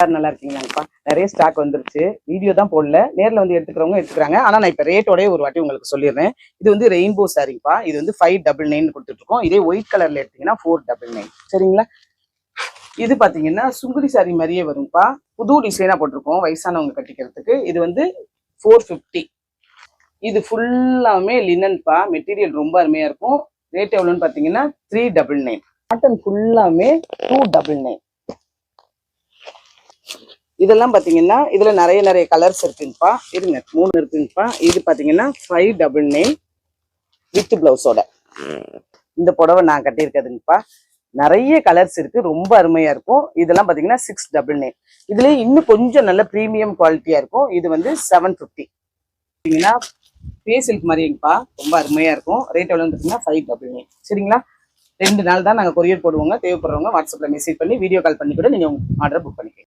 Sir நல்லா இருக்கீங்களாங்கப்பா நிறைய stock வந்துருச்சு. வீடியோ தான் போடல. நேரில் வந்து எடுத்துக்கிறவங்க எடுத்துக்கிறாங்க. ஆனால் நான் இப்போ ரேட்டோடய ஒரு வாட்டி உங்களுக்கு சொல்லிடுறேன். இது வந்து ரெயின்போ சாரிப்பா இது வந்து ஃபைவ் டபுள் நைன் கொடுத்துட்ருக்கோம். இதே ஒயிட் கலரில் எடுத்தீங்கன்னா ஃபோர் டபுள் நைன் சரிங்களா? இது பார்த்தீங்கன்னா சுங்குடி சாரி மாதிரியே வரும்ப்பா புது டிசைனாக போட்டிருக்கோம். வயசானவங்க கட்டிக்கிறதுக்கு. இது வந்து ஃபோர் ஃபிஃப்டி இது ஃபுல்லாமே லினன்ப்பா மெட்டீரியல் ரொம்ப அருமையாக இருக்கும். ரேட் எவ்வளோன்னு பார்த்தீங்கன்னா த்ரீ டபுள் நைன் காட்டன் ஃபுல்லாமே டூ டபுள் நைன் இதெல்லாம் பார்த்தீங்கன்னா இதில் நிறைய நிறைய கலர்ஸ் இருக்குங்கப்பா இருங்க மூணு இருக்குங்கப்பா இது பார்த்தீங்கன்னா ஃபைவ் டபுள் நைன் வித் பிளவுஸோட இந்த புடவை நான் கட்டியிருக்கிறதுங்கப்பா. நிறைய கலர்ஸ் இருக்கு ரொம்ப அருமையா இருக்கும். இதெல்லாம் பாத்தீங்கன்னா சிக்ஸ் டபுள் நைன் இதுலயே இன்னும் கொஞ்சம் நல்ல ப்ரீமியம் குவாலிட்டியா இருக்கும். இது வந்து செவன் ஃபிஃப்டி பார்த்தீங்கன்னா பேசில்க் மாதிரிங்கப்பா. ரொம்ப அருமையா இருக்கும். ரேட் எவ்வளோன்னு பார்த்தீங்கன்னா ஃபைவ் டபுள் நைன் சரிங்களா? ரெண்டு நாள் தான் நாங்கள் கொரியர் போடுவோங்க. தேவைப்படுறவங்க வாட்ஸ்அப்பில் மெசேஜ் பண்ணி வீடியோ கால் பண்ணி கூட நீங்கள் ஆர்டர் புக் பண்ணிக்கலாம்.